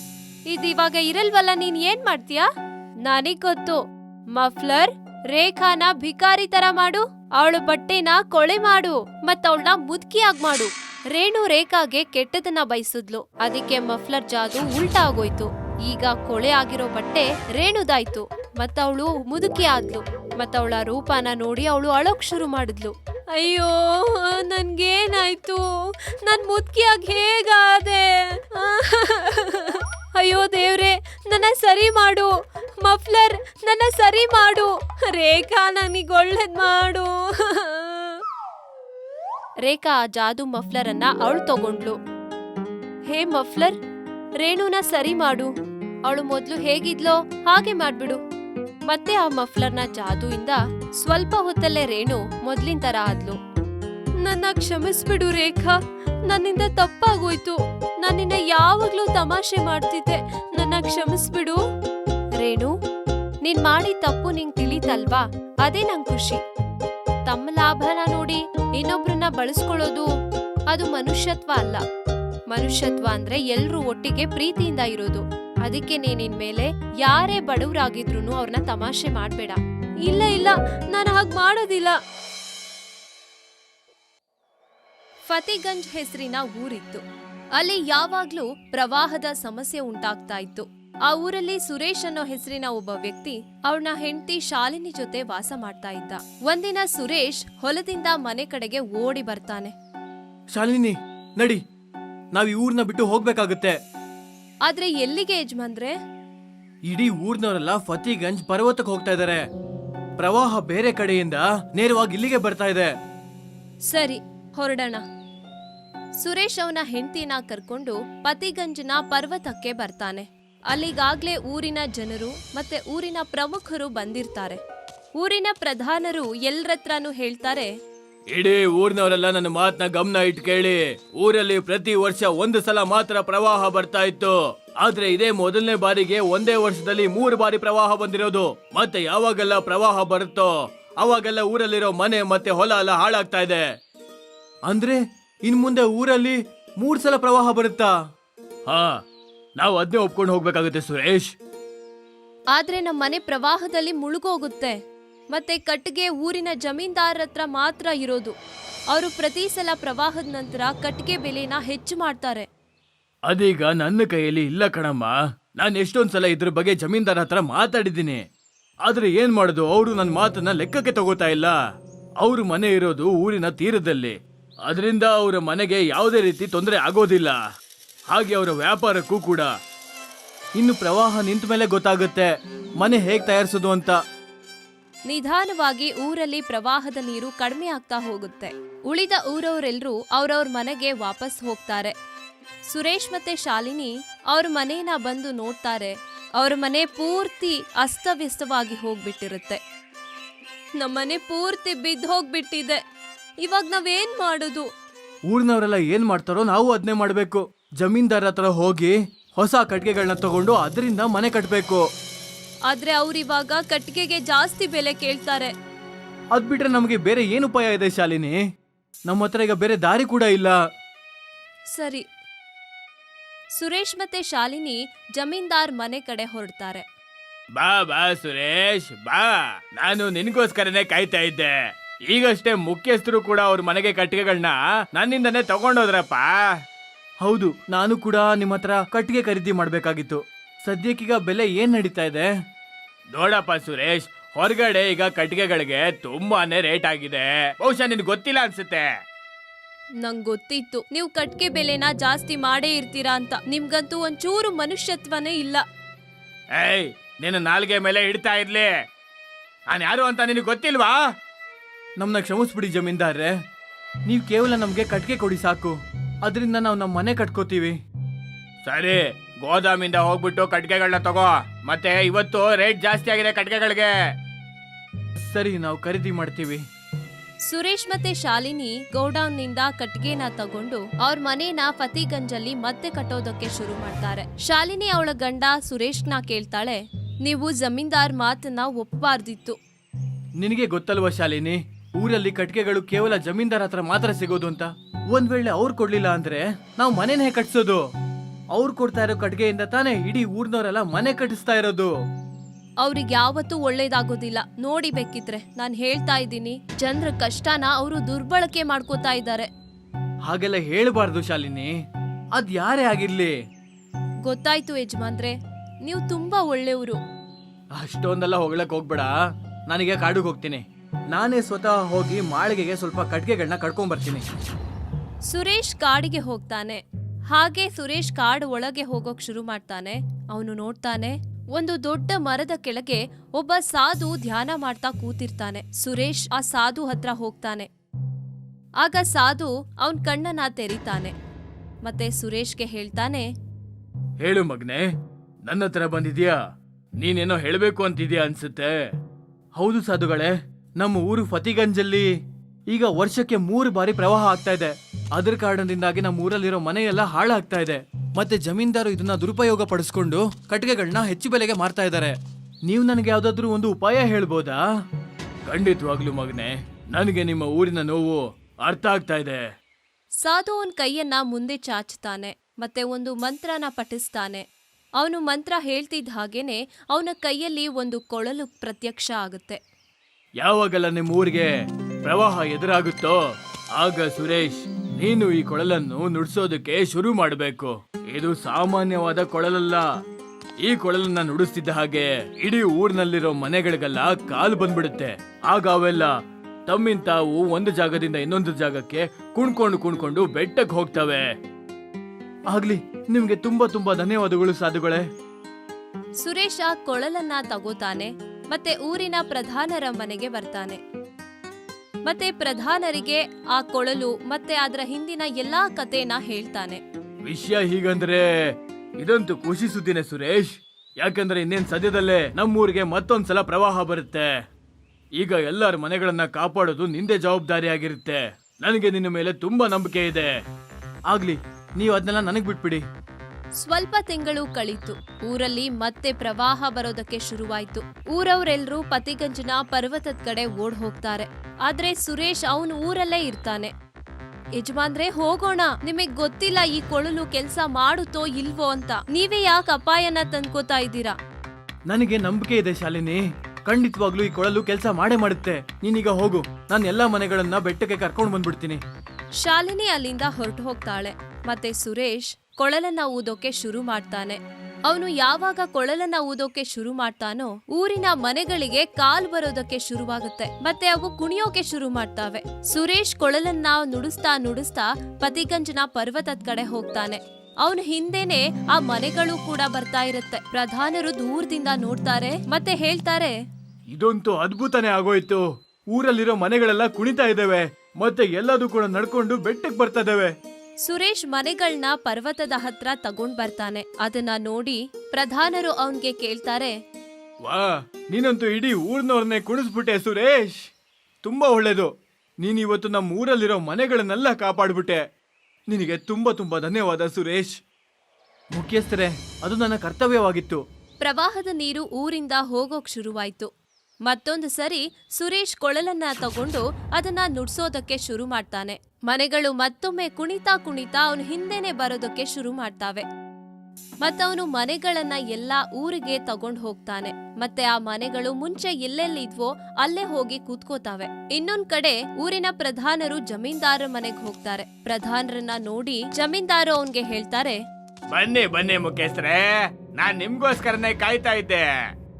ಇದಿವಾಗ ಇರಲ್ವಲ್ಲ, ನೀನ್ ಏನ್ ಮಾಡ್ತೀಯಾ? ನನಗ್ ಗೊತ್ತು. ಮಫ್ಲರ್, ರೇಖಾನ ಭಿಕಾರಿ ತರ ಮಾಡು. ಅವಳ ಬಟ್ಟೆನ ಕೊಳೆ ಮಾಡು. ಮತ್ತವಳನ್ನ ಮುದುಕಿಯಾಗ್ ಮಾಡು. ರೇಣು ರೇಖಾಗೆ ಕೆಟ್ಟದನ್ನ ಬಯಸಿದ್ಲು. ಅದಕ್ಕೆ ಮಫ್ಲರ್ ಜಾದು ಉಲ್ಟಾ ಆಗೋಯ್ತು. ಈಗ ಕೊಳೆ ಆಗಿರೋ ಬಟ್ಟೆ ರೇಣುದಾಯ್ತು. ಮತ್ತವಳು ಮುದುಕಿ ಆದ್ಲು. ಮತ್ತವಳ ರೂಪನ ನೋಡಿ ಅವಳು ಅಳೋಕ್ ಶುರು ಮಾಡಿದ್ಲು. ಅಯ್ಯೋ, ನನ್ಗೇನಾಯ್ತು? ನನ್ ಮುದುಕಿಯಾಗಿ ಹೇಗಾದೆ? ಅಯ್ಯೋ ದೇವ್ರೆ, ನನ್ನ ಸರಿ ಮಾಡು. ಮಫ್ಲರ್, ನನ್ನ ಸರಿ ಮಾಡು. ರೇಖಾ ನನಗೆ ಒಳ್ಳೇದ್ ಮಾಡು. ರೇಖಾ ಆ ಜಾದು ಮಫ್ಲರ್ ಅನ್ನ ಅವಳು ತಗೊಂಡ್ಲು ಹೇ ಮಫ್ಲರ್, ರೇಣುನ ಸರಿ ಮಾಡು. ಅವಳು ಮೊದ್ಲು ಹೇಗಿದ್ಲೋ ಹಾಗೆ ಮಾಡ್ಬಿಡು. ಮತ್ತೆ ಆ ಮಫ್ಲರ್ನ ಜಾದೂಯಿಂದ ಸ್ವಲ್ಪ ಹೊತ್ತಲ್ಲೇ ರೇಣು ಮೊದ್ಲಿನ ತರ ಆದ್ಲು. ನನ್ನ ಕ್ಷಮಿಸ್ಬಿಡು ರೇಖಾ, ನನ್ನಿಂದ ತಪ್ಪಾಗೋಯ್ತು. ನನ್ನಿಂದ ಯಾವಾಗ್ಲೂ ತಮಾಷೆ ಮಾಡ್ತಿದ್ದೆ. ನನ್ನ ಕ್ಷಮಿಸ್ಬಿಡು. ರೇಣು, ನೀನ್ ಮಾಡಿ ತಪ್ಪು ನಿಂಗ್ ತಿಳಿತಲ್ವಾ? ಅದೇ ನಂಗ್ ಖುಷಿ. ತಮ್ಮ ಲಾಭನ ನೋಡಿ ಇನ್ನೊಬ್ರನ್ನ ಬಳಸ್ಕೊಳ್ಳೋದು ಅದು ಮನುಷ್ಯತ್ವ ಅಲ್ಲ. ಮನುಷ್ಯತ್ವ ಅಂದ್ರೆ ಎಲ್ರೂ ಒಟ್ಟಿಗೆ ಪ್ರೀತಿಯಿಂದ ಇರೋದು. ಅದಕ್ಕೆ ನೀನಿನ್ ಮೇಲೆ ಯಾರೇ ಬಡವರಾಗಿದ್ರು ಅವ್ರನ್ನ ತಮಾಷೆ ಮಾಡ್ಬೇಡ. ಇಲ್ಲ ಇಲ್ಲ, ನಾನು ಹಾಗ್ ಮಾಡೋದಿಲ್ಲ. ಫತೇಗಂಜ್ ಹೆಸರಿನ ಊರಿತ್ತು. ಅಲ್ಲಿ ಯಾವಾಗ್ಲೂ ಪ್ರವಾಹದ ಸಮಸ್ಯೆ ಉಂಟಾಗ್ತಾ ಇತ್ತು. ಆ ಊರಲ್ಲಿ ಸುರೇಶ್ ಅನ್ನೋ ಹೆಸರಿನ ಒಬ್ಬ ವ್ಯಕ್ತಿ ಅವನ ಹೆಂಡತಿ ಶಾಲಿನಿ ಜೊತೆ ವಾಸ ಮಾಡ್ತಾ ಇದ್ದ. ಒಂದಿನ ಸುರೇಶ್ ಹೊಲದಿಂದ ಮನೆ ಕಡೆಗೆ ಓಡಿ ಬರ್ತಾನೆ. ಶಾಲಿನಿ, ನಡಿ. ನಾವ್ ಈ ಊರ್ನ ಬಿಟ್ಟು ಹೋಗ್ಬೇಕಾಗುತ್ತೆ. ಆದ್ರೆ ಎಲ್ಲಿಗೆ ಯಜಮಾನ್ರೆ? ಇಡೀ ಊರ್ನವರೆಲ್ಲ ಫತಿಗಂಜ್ ಪರ್ವತಕ್ಕೆ ಹೋಗ್ತಾ ಇದಾರೆ. ಪ್ರವಾಹ ಬೇರೆ ಕಡೆಯಿಂದ ನೇರವಾಗಿ ಇಲ್ಲಿಗೆ ಬರ್ತಾ ಇದೆ. ಸರಿ ಹೊರಡೋಣ. ಸುರೇಶ್ ಅವನ ಹೆಂಡತಿನ ಕರ್ಕೊಂಡು ಪತಿಗಂಜ್ನ ಪರ್ವತಕ್ಕೆ ಬರ್ತಾನೆ. ಅಲ್ಲಿಗಾಗ್ಲೇ ಊರಿನ ಜನರು ಮತ್ತೆ ಊರಿನ ಪ್ರಮುಖರು ಬಂದಿರ್ತಾರೆ. ಊರಿನ ಪ್ರಧಾನರು ಎಲ್ರತ್ರನೂ ಹೇಳ್ತಾರೆ ಇಡೀ ಊರ್ನವರೆಲ್ಲ ನನ್ನ ಮಾತನ್ನ ಗಮನ ಇಟ್ಟು ಕೇಳಿ, ಊರಲ್ಲಿ ಪ್ರತಿ ವರ್ಷ ಒಂದು ಸಲ ಮಾತ್ರ ಪ್ರವಾಹ ಬರ್ತಾ ಇತ್ತು. ಆದ್ರೆ ಇದೇ ಮೊದಲನೇ ಬಾರಿಗೆ ಒಂದೇ ವರ್ಷದಲ್ಲಿ ಮೂರು ಬಾರಿ ಪ್ರವಾಹ ಬಂದಿರೋದು. ಮತ್ತೆ ಯಾವಾಗೆಲ್ಲ ಪ್ರವಾಹ ಬರುತ್ತೋ, ಅವಾಗೆಲ್ಲ ಊರಲ್ಲಿರೋ ಮನೆ ಮತ್ತೆ ಹೊಲ ಎಲ್ಲ ಹಾಳಾಗ್ತಾ ಇದೆ. ಅಂದ್ರೆ, ಇನ್ ಮುಂದೆ ಊರಲ್ಲಿ ಮೂರ್ ಸಲ ಪ್ರವಾಹ ಬರುತ್ತಾ? ಹಾ, ನಾವು ಅದನ್ನೇ ಒಪ್ಕೊಂಡು ಹೋಗ್ಬೇಕಾಗುತ್ತೆ ಸುರೇಶ್. ಆದ್ರೆ ನಮ್ಮ ಮನೆ ಪ್ರವಾಹದಲ್ಲಿ ಮುಳುಗೋಗುತ್ತೆ. ಮತ್ತೆ ಕಟ್ಟಿಗೆ ಊರಿನ ಜಮೀನ್ದಾರರ ಹತ್ರ ಮಾತ್ರ ಇರೋದು. ಅವರು ಪ್ರತಿ ಸಲ ಪ್ರವಾಹದ ನಂತರ ಕಟ್ಟಿಗೆ ಬೆಲೆನ ಹೆಚ್ಚು ಮಾಡ್ತಾರೆ. ಅದೀಗ ನನ್ನ ಕೈಯಲ್ಲಿ ಇಲ್ಲ ಕಣಮ್ಮ. ನಾನು ಎಷ್ಟೊಂದ್ ಸಲ ಇದ್ರ ಬಗ್ಗೆ ಜಮೀನ್ದಾರ ಹತ್ರ ಮಾತಾಡಿದ್ದೀನಿ. ಆದ್ರೆ ಏನ್ ಮಾಡೋದು? ಅವರು ನನ್ನ ಮಾತನ್ನ ಲೆಕ್ಕಕ್ಕೆ ತಗೋತಾ ಇಲ್ಲ. ಅವ್ರ ಮನೆ ಇರೋದು ಊರಿನ ತೀರದಲ್ಲಿ. ಅದರಿಂದ ಅವರ ಮನೆಗೆ ಯಾವುದೇ ರೀತಿ ತೊಂದರೆ ಆಗೋದಿಲ್ಲ. ಹಾಗೆ ಅವರ ವ್ಯಾಪಾರಕ್ಕೂ ಕೂಡ. ಇನ್ನು ಪ್ರವಾಹ ನಿಂತ ಮೇಲೆ ಗೊತ್ತಾಗುತ್ತೆ. ಮನೆ ಹೇಗೆ ತಯಾರಿಸೋದು ಅಂತ. ನಿಧಾನವಾಗಿ ಊರಲ್ಲಿ ಪ್ರವಾಹದ ನೀರು ಕಡಿಮೆ ಆಗ್ತಾ ಹೋಗುತ್ತೆ. ಉಳಿದ ಊರವರೆಲ್ಲರೂ ಅವ್ರವ್ರ ಮನೆಗೆ ವಾಪಸ್ ಹೋಗ್ತಾರೆ. ಸುರೇಶ್ ಮತ್ತೆ ಶಾಲಿನಿ ಅವ್ರ ಮನೇನ ಬಂದು ನೋಡ್ತಾರೆ. ಅವ್ರ ಮನೆ ಪೂರ್ತಿ ಅಸ್ತವ್ಯಸ್ತವಾಗಿ ಹೋಗ್ಬಿಟ್ಟಿರುತ್ತೆ. ನಮ್ಮನೆ ಪೂರ್ತಿ ಬಿದ್ದು ಹೋಗ್ಬಿಟ್ಟಿದೆ. ಇವಾಗ ನಾವೇನ್ ಮಾಡೋದು? ಊರಿನವರೆಲ್ಲ ಏನ್ ಮಾಡ್ತಾರೋ ನಾವು ಅದನ್ನೇ ಮಾಡ್ಬೇಕು. ಜಮೀನ್ದಾರ ಹತ್ರ ಹೋಗಿ ಹೊಸ ಕಟ್ಟಿಗೆಗಳನ್ನ ತಗೊಂಡು ಅದರಿಂದ ಮನೆ ಕಟ್ಟಬೇಕು ಆದ್ರೆ ಅವ್ರಿವಾಗ ಕಟ್ಟಿಗೆಗೆ ಜಾಸ್ತಿ ಬೆಲೆ ಕೇಳ್ತಾರೆ. ಅದ್ ಬಿಟ್ರೆ ನಮಗೆ ಬೇರೆ ಏನು ಉಪಾಯ ಇದೆ ಶಾಲಿನಿ? ನಮ್ಮ ಹತ್ರ ಈಗ ಬೇರೆ ದಾರಿ ಕೂಡ ಇಲ್ಲ. ಸರಿ. ಸುರೇಶ್ ಮತ್ತೆ ಶಾಲಿನಿ ಜಮೀನ್ದಾರ್ ಮನೆ ಕಡೆ ಹೊರಡ್ತಾರೆ. ಬಾ ಬಾ ಸುರೇಶ್ ಬಾ. ನಾನು ನಿನಗೋಸ್ಕರನೇ ಕಾಯ್ತಾ ಇದ್ದೆ. ಈಗಷ್ಟೇ ಮುಖ್ಯಸ್ಥರು ಕೂಡ ಅವ್ರ ಮನೆಗೆ ಕಟ್ಟಿಗೆಗಳನ್ನ ನನ್ನಿಂದನೇ ತಗೊಂಡೋದ್ರಪ್ಪ. ಹೌದು ನಾನು ಕೂಡ ನಿಮ್ಮ ಹತ್ರ ಕಟ್ಟಿಗೆ ಖರೀದಿ ಮಾಡ್ಬೇಕಾಗಿತ್ತು. ಸದ್ಯಕ್ಕೀಗ ಬೆಲೆ ಏನ್ ನಡೀತಾ ಇದೆ? ನೋಡಪ್ಪ ಸುರೇಶ್ ಹೊರಗಡೆ ಈಗ ಕಟ್ಟಿಗೆಗಳಿಗೆ ತುಂಬಾನೇ ರೇಟ್ ಆಗಿದೆ. ಬಹುಶಃ ನಿನ್ ಗೊತ್ತಿಲ್ಲ ಅನ್ಸುತ್ತೆ. ನಂಗ್ ಗೊತ್ತಿತ್ತು. ನೀವು ಕಟ್ಗೆ ಬೆಲೆನ ಜಾಸ್ತಿ ಮಾಡೇ ಇರ್ತೀರಾ ಅಂತ. ನಿಮ್ಗಂತೂ ಒಂಚೂರು ಮನುಷ್ಯತ್ವನೇ ಇಲ್ಲ. ಏಯ್ ನಿನ್ನ ನಾಲ್ಗೆ ಮೇಲೆ ಇಡ್ತಾ ಇರ್ಲಿ. ನಾನು ಯಾರು ಅಂತ ನಿನಗೆ ಗೊತ್ತಿಲ್ವಾ? ನಮ್ಮನ್ನ ಕ್ಷಮಿಸ್ಬಿಡಿ ಜಮೀನ್ದಾರ್ರೆ. ನೀವು ಕೇವಲ ನಮಗೆ ಕಟ್ಗೆ ಕೊಡಿ ಸಾಕು. ಅದರಿಂದ ನಾವು ನಮ್ಮ ಮನೆ ಕಟ್ಕೋತೀವಿ. ಸರಿ ಗೋದಾಮಿಂದ ಹೋಗ್ಬಿಟ್ಟು ಕಟ್ಗೆಗಳನ್ನ ತಗೋ. ಮತ್ತೆ ಇವತ್ತು ರೇಟ್ ಜಾಸ್ತಿ ಆಗಿದೆ ಕಟ್ಗೆಗಳಿಗೆ. ಸರಿ ನಾವು ಖರೀದಿ ಮಾಡ್ತೀವಿ. ಸುರೇಶ್ ಮತ್ತೆ ಶಾಲಿನಿ ಗೋಡೌನ್ನಿಂದ ಕಟ್ಗೆನ ತಗೊಂಡು ಅವ್ರ ಮನೇನ ಫತಿಗಂಜಲ್ಲಿ ಮತ್ತೆ ಕಟ್ಟೋದಕ್ಕೆ ಶುರು ಮಾಡ್ತಾರೆ. ಶಾಲಿನಿ ಅವಳ ಗಂಡ ಸುರೇಶ್ನ ಕೇಳ್ತಾಳೆ ನೀವು ಜಮೀನ್ದಾರ್ ಮಾತನ್ನ ಒಪ್ಪಬಾರ್ದಿತ್ತು ನಿನಗೆ ಗೊತ್ತಲ್ವಾ ಶಾಲಿನಿ ಊರಲ್ಲಿ ಕಟ್ಗೆಗಳು ಕೇವಲ ಜಮೀನ್ದಾರ್ ಹತ್ರ ಮಾತ್ರ ಸಿಗೋದು ಅಂತ? ಒಂದ್ ವೇಳೆ ಅವ್ರು ಕೊಡ್ಲಿಲ್ಲ ಅಂದ್ರೆ ನಾವು ಮನೆನೇ ಕಟ್ಸೋದು. ಅವ್ರು ಕೊಡ್ತಾ ಇರೋ ಕಟ್ಗೆಯಿಂದ ತಾನೇ ಇಡೀ ಊರ್ನವರೆಲ್ಲ ಮನೆ ಕಟ್ಟಿಸ್ತಾ ಇರೋದು. ಅವ್ರಿಗೆ ಯಾವತ್ತೂ ಒಳ್ಳೇದಾಗೋದಿಲ್ಲ. ನೋಡಿ ಬೇಕಿದ್ರೆ ನಾನು ಹೇಳ್ತಾ ಇದ್ದೀನಿ ಜನರ ಕಷ್ಟನ ಅವರು ದುರ್ಬಳಕೆ ಮಾಡ್ಕೋತಾ ಇದ್ದಾರೆ. ಹಾಗೆಲ್ಲ ಹೇಳಬಾರ್ದು ಶಾಲಿನಿ. ಅದ್ ಯಾರೇ ಆಗಿರ್ಲಿ. ಗೊತ್ತಾಯ್ತು ಯಜಮಾನ್ರೆ ನೀವು ತುಂಬಾ ಒಳ್ಳೆಯವರು. ಅಷ್ಟೊಂದೆಲ್ಲ ಹೊಗಳಕ್ ಹೋಗ್ಬೇಡ. ನನಗೆ ಕಾಡಿಗೆ ಹೋಗ್ತೀನಿ. ನಾನೇ ಸ್ವತಃ ಹೋಗಿ ಮಾಳಿಗೆಗೆ ಸ್ವಲ್ಪ ಕಟ್ಗೆಗಳನ್ನ ಕಟ್ಕೊಂಡ್ ಬರ್ತೀನಿ ಸುರೇಶ್ ಕಾಡಿಗೆ ಹೋಗ್ತಾನೆ. ಹಾಗೆ ಸುರೇಶ್ ಕಾಡು ಒಳಗೆ ಹೋಗೋಕ್ ಶುರು ಮಾಡ್ತಾನೆ. ಅವನು ನೋಡ್ತಾನೆ, ಒಂದು ದೊಡ್ಡ ಮರದ ಕೆಳಗೆ ಒಬ್ಬ ಸಾಧು ಧ್ಯಾನ ಮಾಡ್ತಾ ಕೂತಿರ್ತಾನೆ. ಸುರೇಶ್ ಆ ಸಾಧು ಹತ್ರ ಹೋಗ್ತಾನೆ. ಆಗ ಸಾಧು ಅವನ್ ಕಣ್ಣನ್ನ ತೆರಿತಾನೆ. ಮತ್ತೆ ಸುರೇಶ್ಗೆ ಹೇಳ್ತಾನೆ, ಹೇಳು ಮಗ್ನೆ, ನನ್ನ ಹತ್ರ ಬಂದಿದ್ಯಾ? ನೀನೇನೋ ಹೇಳಬೇಕು ಅಂತಿದ್ಯಾ ಅನ್ಸುತ್ತೆ? ಹೌದು ಸಾಧುಗಳೇ, ನಮ್ಮ ಊರು ಫತಿಗಂಜಲ್ಲಿ. ಈಗ ವರ್ಷಕ್ಕೆ ಮೂರು ಬಾರಿ ಪ್ರವಾಹ ಆಗ್ತಾ ಇದೆ. ಅದರ ಕಾರಣದಿಂದಾಗಿ ನಮ್ಮ ಊರಲ್ಲಿರೋ ಮನೆಯೆಲ್ಲ ಹಾಳಾಗ್ತಾ ಇದೆ. ಮತ್ತೆ ಜಮೀನ್ದಾರು ಇದನ್ನ ದುರುಪಯೋಗ ಪಡಿಸ್ಕೊಂಡು ಕಟ್ಟಿಗೆಗಳನ್ನ ಹೆಚ್ಚು ಬೆಲೆಗೆ ಮಾರ್ತಾ ಇದ್ದಾರೆ. ನೀವು ನನಗೆ ಯಾವ್ದಾದ್ರು ಒಂದು ಉಪಾಯ ಹೇಳ್ಬೋದಾ? ಖಂಡಿತವಾಗ್ಲು ಮಗನೆ ನನಗೆ ನಿಮ್ಮ ಊರಿನ ನೋವು ಅರ್ಥ ಆಗ್ತಾ ಇದೆ. ಸಾಧು ಅವನ್ ಕೈಯನ್ನ ಮುಂದೆ ಚಾಚ್ತಾನೆ ಮತ್ತೆ ಒಂದು ಮಂತ್ರನ ಪಠಿಸ್ತಾನೆ. ಅವನು ಮಂತ್ರ ಹೇಳ್ತಿದ್ದ ಹಾಗೇನೆ ಅವನ ಕೈಯಲ್ಲಿ ಒಂದು ಕೊಳಲು ಪ್ರತ್ಯಕ್ಷ ಆಗುತ್ತೆ. ಯಾವಾಗಲ್ಲ ನಿಮ್ಮ ಊರಿಗೆ ಪ್ರವಾಹ ಎದುರಾಗುತ್ತೋ ಆಗ ಸುರೇಶ್ ನೀನು ಈ ಕೊಳಲನ್ನು ನುಡಿಸೋದಕ್ಕೆ ಶುರು ಮಾಡಬೇಕು. ಇದು ಸಾಮಾನ್ಯವಾದ ಕೊಳಲಲ್ಲ. ಈ ಕೊಳಲನ್ನ ನುಡಿಸ್ತಿದ್ದ ಹಾಗೆ ಇಡೀ ಊರಿನಲ್ಲಿರೋ ಮನೆಗಳಿಗೆಲ್ಲ ಕಾಲು ಬಂದ್ಬಿಡುತ್ತೆ. ಆಗ ಅವೆಲ್ಲ ತಮ್ಮಿಂದ ತಾವು ಒಂದು ಜಾಗದಿಂದ ಇನ್ನೊಂದು ಜಾಗಕ್ಕೆ ಕುಣ್ಕೊಂಡು ಕುಣ್ಕೊಂಡು ಬೆಟ್ಟಕ್ಕೆ ಹೋಗ್ತವೆ. ಆಗ್ಲಿ, ನಿಮ್ಗೆ ತುಂಬಾ ತುಂಬಾ ಧನ್ಯವಾದಗಳು ಸಾಧುಗಳೇ. ಸುರೇಶ ಕೊಳಲನ್ನ ತಗೋತಾನೆ, ಮತ್ತೆ ಊರಿನ ಪ್ರಧಾನರ ಮನೆಗೆ ಬರ್ತಾನೆ. ಮತ್ತೆ ಪ್ರಧಾನರಿಗೆ ಆ ಕೊಳಲು ಮತ್ತೆ ಅದರ ಹಿಂದಿನ ಎಲ್ಲಾ ಕಥೆನ ಹೇಳ್ತಾನೆ. ವಿಷಯ ಹೀಗಂದ್ರೆ ಇದಂತೂ ಖುಷಿ ಸುದ್ದಿನೇ ಸುರೇಶ್. ಯಾಕಂದ್ರೆ ಇನ್ನೇನ್ ಸದ್ಯದಲ್ಲೇ ನಮ್ಮೂರಿಗೆ ಮತ್ತೊಂದ್ಸಲ ಪ್ರವಾಹ ಬರುತ್ತೆ. ಈಗ ಎಲ್ಲರ ಮನೆಗಳನ್ನ ಕಾಪಾಡೋದು ನಿಂದೆ ಜವಾಬ್ದಾರಿ ಆಗಿರುತ್ತೆ ನನಗೆ ನಿನ್ನ ಮೇಲೆ ತುಂಬಾ ನಂಬಿಕೆ ಇದೆ. ಆಗ್ಲಿ, ನೀವು ಅದನ್ನೆಲ್ಲ ನನಗ್ ಬಿಟ್ಬಿಡಿ. ಸ್ವಲ್ಪ ತಿಂಗಳು ಕಳೀತು. ಊರಲ್ಲಿ ಮತ್ತೆ ಪ್ರವಾಹ ಬರೋದಕ್ಕೆ ಶುರುವಾಯ್ತು. ಊರವರೆಲ್ಲರೂ ಪತಿಗಂಜನ ಪರ್ವತದ ಕಡೆ ಓಡ್ ಹೋಗ್ತಾರೆ. ಆದ್ರೆ ಸುರೇಶ್ ಅವನು ಊರಲ್ಲೇ ಇರ್ತಾನೆ. ಯಜಮಾನ್ರೆ ಹೋಗೋಣ. ನಿಮಗೆ ಗೊತ್ತಿಲ್ಲ ಈ ಕೊಳಲು ಕೆಲ್ಸ ಮಾಡುತ್ತೋ ಇಲ್ವೋ ಅಂತ. ನೀವೇ ಯಾಕೆ ಅಪಾಯನ ತಂದ್ಕೋತಾ ಇದ್ದೀರಾ? ನನಗೆ ನಂಬಿಕೆ ಇದೆ ಶಾಲಿನಿ. ಖಂಡಿತವಾಗ್ಲೂ ಈ ಕೊಳಲು ಕೆಲಸ ಮಾಡೇ ಮಾಡುತ್ತೆ. ನೀನೀಗ ಹೋಗು. ನಾನು ಎಲ್ಲಾ ಮನೆಗಳನ್ನ ಬೆಟ್ಟಕ್ಕೆ ಕರ್ಕೊಂಡು ಬಂದ್ಬಿಡ್ತೀನಿ. ಶಾಲಿನಿ ಅಲ್ಲಿಂದ ಹೊರಟು ಹೋಗ್ತಾಳೆ. ಮತ್ತೆ ಸುರೇಶ್ ಕೊಳಲನ್ನ ಊದೋಕೆ ಶುರು ಮಾಡ್ತಾನೆ. ಅವನು ಯಾವಾಗ ಕೊಳಲನ್ನ ಊದೋಕೆ ಶುರು ಮಾಡ್ತಾನೋ ಊರಿನ ಮನೆಗಳಿಗೆ ಕಾಲ್ ಬರೋದಕ್ಕೆ ಶುರುವಾಗುತ್ತೆ. ಮತ್ತೆ ಅವು ಕುಣಿಯೋಕೆ ಶುರು ಮಾಡ್ತಾವೆ. ಸುರೇಶ್ ಕೊಳಲನ್ನ ನುಡಿಸ್ತಾ ನುಡಿಸ್ತಾ ಪತಿಗಂಜನ ಪರ್ವತದ ಕಡೆ ಹೋಗ್ತಾನೆ. ಅವನ ಹಿಂದೆನೆ ಆ ಮನೆಗಳು ಕೂಡ ಬರ್ತಾ ಇರುತ್ತೆ. ಪ್ರಧಾನರು ದೂರದಿಂದ ನೋಡ್ತಾರೆ, ಮತ್ತೆ ಹೇಳ್ತಾರೆ, ಇದಂತೂ ಅದ್ಭುತನೇ ಆಗೋಯ್ತು. ಊರಲ್ಲಿರೋ ಮನೆಗಳೆಲ್ಲ ಕುಣಿತಾ ಇದ್ದಾವೆ. ಮತ್ತೆ ಎಲ್ಲದೂ ಕೂಡ ನಡ್ಕೊಂಡು ಬೆಟ್ಟಕ್ಕೆ ಬರ್ತಾ ಇದಾವೆ ಸುರೇಶ್ ಮನೆಗಳನ್ನ ಪರ್ವತದ ಹತ್ರ ತಗೊಂಡ್ ಬರ್ತಾನೆ. ಅದನ್ನ ನೋಡಿ ಪ್ರಧಾನರು ಅವನ್ಗೆ ಕೇಳ್ತಾರೆ ವಾ ನೀನಂತೂ ಇಡೀ ಊರ್ನವ್ರನ್ನೇ ಕುಣಿಸ್ಬಿಟ್ಟೆ ಸುರೇಶ್. ತುಂಬಾ ಒಳ್ಳೇದು. ನೀನ್ ಇವತ್ತು ನಮ್ಮ ಊರಲ್ಲಿರೋ ಮನೆಗಳನ್ನೆಲ್ಲ ಕಾಪಾಡ್ಬಿಟ್ಟೆ. ನಿನಗೆ ತುಂಬಾ ತುಂಬಾ ಧನ್ಯವಾದ ಸುರೇಶ್. ಮುಖ್ಯಸ್ಥರೇ ಅದು ನನ್ನ ಕರ್ತವ್ಯವಾಗಿತ್ತು. ಪ್ರವಾಹದ ನೀರು ಊರಿಂದ ಹೋಗೋಕ್ ಶುರುವಾಯ್ತು. ಮತ್ತೊಂದು ಸರಿ ಸುರೇಶ್ ಕೊಳಲನ್ನ ತಗೊಂಡು ಅದನ್ನ ನುಡ್ಸೋದಕ್ಕೆ ಶುರು ಮಾಡ್ತಾನೆ. ಮನೆಗಳು ಮತ್ತೊಮ್ಮೆ ಕುಣಿತಾ ಕುಣಿತಾ ಅವನು ಹಿಂದೆನೆ ಬರೋದಕ್ಕೆ ಶುರು ಮಾಡ್ತಾವೆ. ಮತ್ತವನು ಮನೆಗಳನ್ನ ಎಲ್ಲಾ ಊರಿಗೆ ತಗೊಂಡ್ ಹೋಗ್ತಾನೆ. ಮತ್ತೆ ಆ ಮನೆಗಳು ಮುಂಚೆ ಎಲ್ಲೆಲ್ಲಿದ್ವೋ ಅಲ್ಲೇ ಹೋಗಿ ಕೂತ್ಕೋತಾವೆ. ಇನ್ನೊಂದ್ ಕಡೆ ಊರಿನ ಪ್ರಧಾನರು ಜಮೀನ್ದಾರ ಮನೆಗ್ ಹೋಗ್ತಾರೆ. ಪ್ರಧಾನರನ್ನ ನೋಡಿ ಜಮೀನ್ದಾರು ಅವನ್ಗೆ ಹೇಳ್ತಾರೆ, ಬನ್ನಿ ಬನ್ನಿ ಮುಖ್ಯಸ್ಥರೇ ನಾನ್ ನಿಮ್ಗೋಸ್ಕರನೇ ಕಾಯ್ತಾ ಇದ್ದೆ.